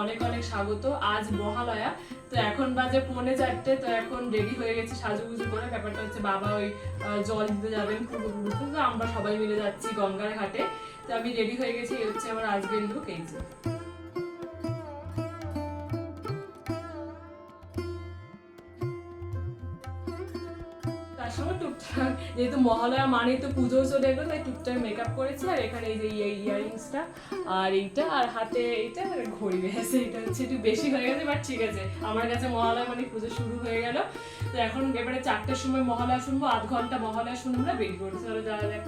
অনেক অনেক স্বাগত। আজ মহালয়া। তো এখন বাজে পৌনে চারটে, তো এখন রেডি হয়ে গেছে সাজুগুজু করে। ব্যাপারটা হচ্ছে বাবা জল দিতে যাবেন পূর্বপুরুষে তো আমরা সবাই মিলে যাচ্ছি গঙ্গার ঘাটে। তো আমি রেডি হয়ে গেছি, এই হচ্ছে আমার আজকের লুক এই যে। যেহেতু মহালয়া মানে তো পুজো চলে এলো তাই টুকটাক মেকআপ করেছি, আর এখানে এই যে ইয়ারিংসটা আর এইটা, আর হাতে এইটা, আর ঘড়ি গেছে এটা হচ্ছে একটু বেশি হয়ে গেছে বাট ঠিক আছে, আমার কাছে মহালয়া মানে পুজো শুরু হয়ে গেল। তো এখন এবারে চারটের সময় মহালয়া শুনব, আধ ঘণ্টা মহালয়া শুনে না, বেরিয়ে পড়ছি তাহলে যাওয়া যাক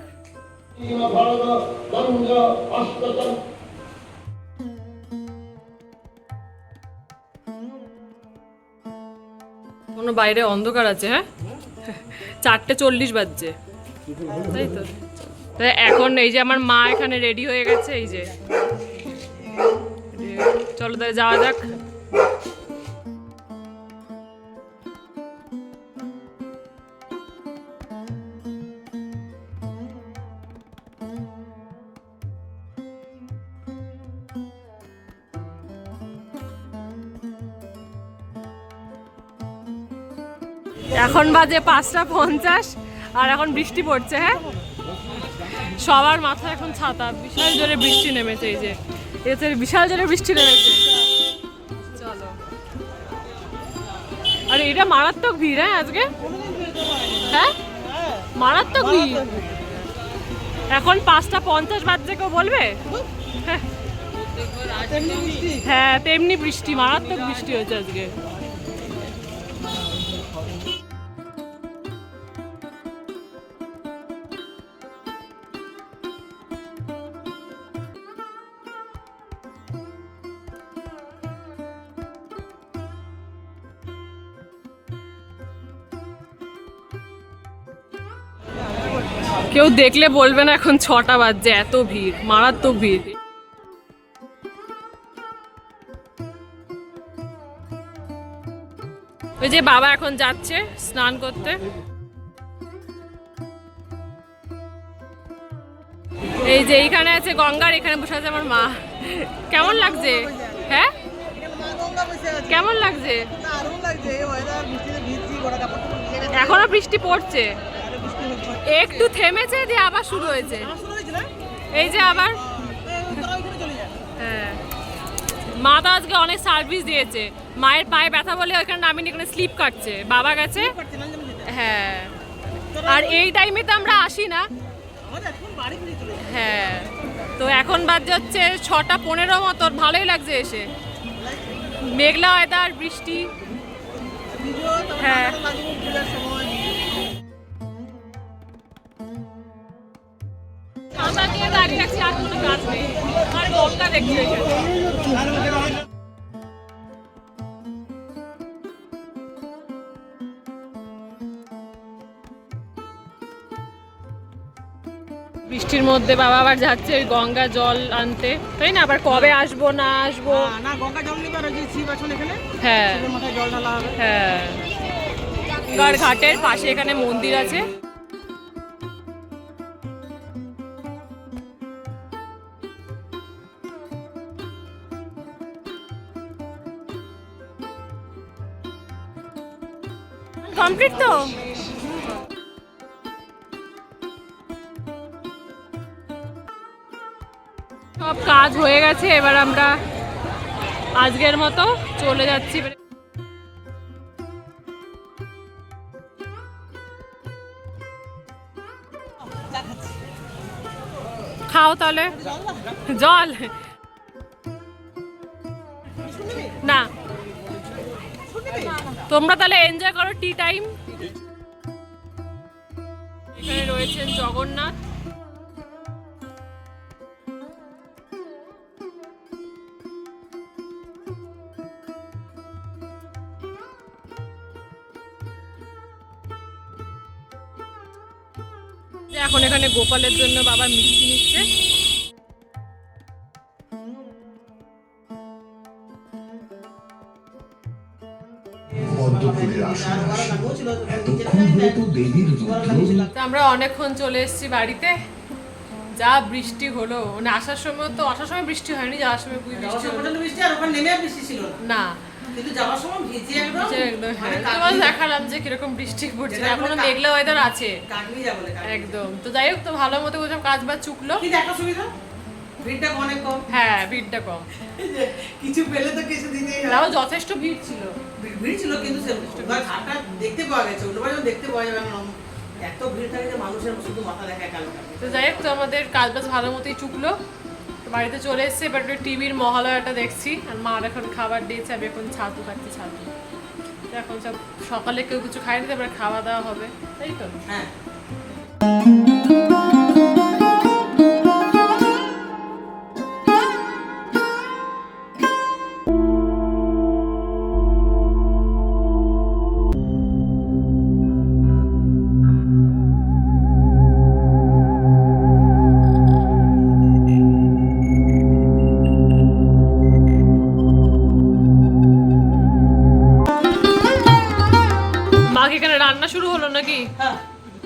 কোনো বাইরে অন্ধকার আছে হ্যাঁ? চারটে চল্লিশ বাজছে। তাই তো? এখন এই যে আমার মা এখানে রেডি হয়ে গেছে, এই যে। চলো তাহলে যাওয়া যাক। এখন বাজে পাঁচটা পঞ্চাশ, আর এখন বৃষ্টি পড়ছে হ্যাঁ? সবার মাথায় এখন ছাতা, বিশাল জোরে বৃষ্টি নেমেছে এই যে। এতে বিশাল জোরে বৃষ্টি নেমেছে। চলো। আরে, এটা মারাত্মক ভিড় হ্যাঁ আজকে? হ্যাঁ? মারাত্মক ভিড়। এখন পাঁচটা পঞ্চাশ বাজছে, কেউ বলবে? হ্যাঁ। হ্যাঁ তেমনি বৃষ্টি, মারাত্মক বৃষ্টি হয়েছে আজকে। কেউ দেখলে বলবে না এখন ছটা বাজছে, এত ভিড়, মারাত্মক ভিড়। ওই যে বাবা এখন যাচ্ছে স্নান করতে। এই যে এইখানে আছে গঙ্গার, এখানে বসে আছে আমার মা। কেমন লাগছে? হ্যাঁ? কেমন লাগছে? এখনও বৃষ্টি পড়ছে। একটু থেমেছে দিয়ে আবার শুরু হয়েছে এই যে আবার। হ্যাঁ। মা তো আজকে অনেক সার্ভিস দিয়েছে। মায়ের পায়ে ব্যথা বলে ওইখানে নামিনি এখানে স্লিপ কাটছে। বাবা গেছে হ্যাঁ। আর এই টাইমে তো আমরা আসি না। হ্যাঁ। তো এখন বাজে হচ্ছে ছটা পনেরো মতো ভালোই লাগছে এসে। মেঘলা ওয়েদার বৃষ্টি। হ্যাঁ। ছাতা দাঁড়িয়ে আছি আর কোনো কাজ নেই। আর গঙ্গা দেখছি বৃষ্টির মধ্যে বাবা আবার যাচ্ছে ওই গঙ্গা জল আনতে। তাই না? আবার কবে আসব না আসব? না গঙ্গা জল নিবে আর ওই যে শিব আসন এখানে। হ্যাঁ। জল ঢালা হবে। হ্যাঁ। ঘাটের পাশে এখানে মন্দির আছে। কমপ্লিট তো? সব কাজ হয়ে গেছে, এবার আমরা আজকের মতো চলে যাচ্ছি। খাও তাহলে। জল। তোমরা তাহলে এনজয় করো টি টাইম এখানে রয়েছেন জগন্নাথ। এখন এখানে গোপালের জন্য বাবা মিষ্টি নিচ্ছে। আমরা অনেকক্ষণ চলে এসেছি বাড়িতে। যা বৃষ্টি হলো মানে আসার সময় তো আসার সময় বৃষ্টি হয়নি যাওয়ার সময় খুবই বৃষ্টি বৃষ্টি আর ওখানে নেমে বৃষ্টি ছিল না। না। কিন্তু যাওয়ার সময় ভিজে একদম একদম। মানে হ্যাঁ তোমার দেখালাম যে কীরকম বৃষ্টি পড়ছে যেটা এখনও মেঘলা ওয়েদার আছে। একদম। তো যাই হোক তো ভালো মতো কাজ বাজ চুকলো। সুবিধা? ভিড়টা অনেক কম। হ্যাঁ ভিড়টা কম। কিছু পেলে তো কিছু তাও যথেষ্ট ভিড় ছিল। ভিড়- ছিল কিন্তু দেখতে পাওয়া গেছে ওটা দেখতে পাওয়া যাবে না। এত ভিড় থাকে যে মানুষের শুধু মাথা দেখায় কালো কালো। তো যাই হোক তো আমাদের কাজ বাজ ভালো মতোই চুকলো। বাড়িতে চলে এসেছে এবার একটু টিভির মহালয়াটা দেখছি। আর মা এখন খাবার দিয়েছে আমি এখন ছাতু খাচ্ছি ছাতু। এখন সব সকালে কেউ কিছু খায়নি তো এবার খাওয়া দাওয়া হবে। তাই তো? হ্যাঁ। রান্না শুরু হলো নাকি? হ্যাঁ।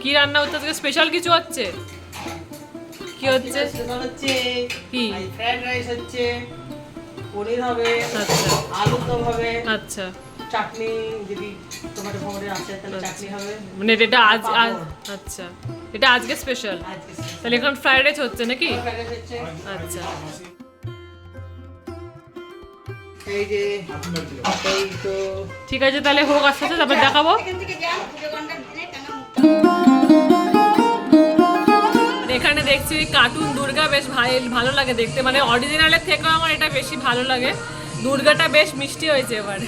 কি রান্না হচ্ছে? আজকে স্পেশাল কিছু হচ্ছে? কি হচ্ছে? কি? ফ্রাইড রাইস হচ্ছে পনির হবে আচ্ছা। আলু দম হবে। আচ্ছা। চাটনি যদি টমেটো ফমেটো আছে তাহলে চাটনি হবে। মানে এটা আজ আজ আচ্ছা। এটা আজকে স্পেশাল তাহলে এখন ফ্রাইড রাইস হচ্ছে নাকি? আচ্ছা। এই যে এই তো। ঠিক আছে তাহলে হোক আস্তে আস্তে তারপর দেখাবো। আর এখানে দেখছি কার্টুন দুর্গা বেশ ভাই- ভালো লাগে দেখতে। মানে অরিজিনালের থেকেও আমার এটা বেশি ভালো লাগে। দুর্গাটা বেশ মিষ্টি হয়েছে এবার।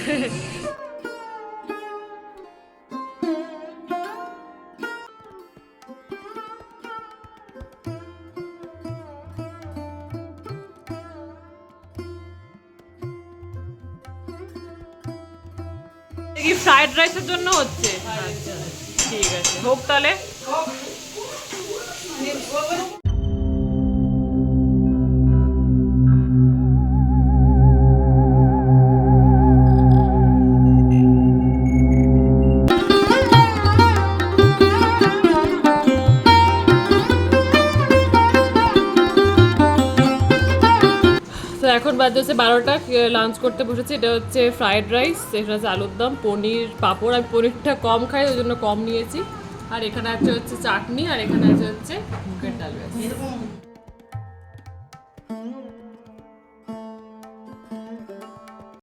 কি ফ্রাইড রাইসের জন্য হচ্ছে? ঠিক আছে। হোক তাহলে। এখন বাজে হচ্ছে বারোটা লাঞ্চ করতে বসেছি। এটা হচ্ছে ফ্রায়েড রাইস এটা হচ্ছে আলুর দম, পনির, পাঁপড়। আমি পনিরটা কম খাই, ওই জন্য কম নিয়েছি। আর এখানে আছে হচ্ছে চাটনি, আর এখানে আছে হচ্ছে মুগের ডাল।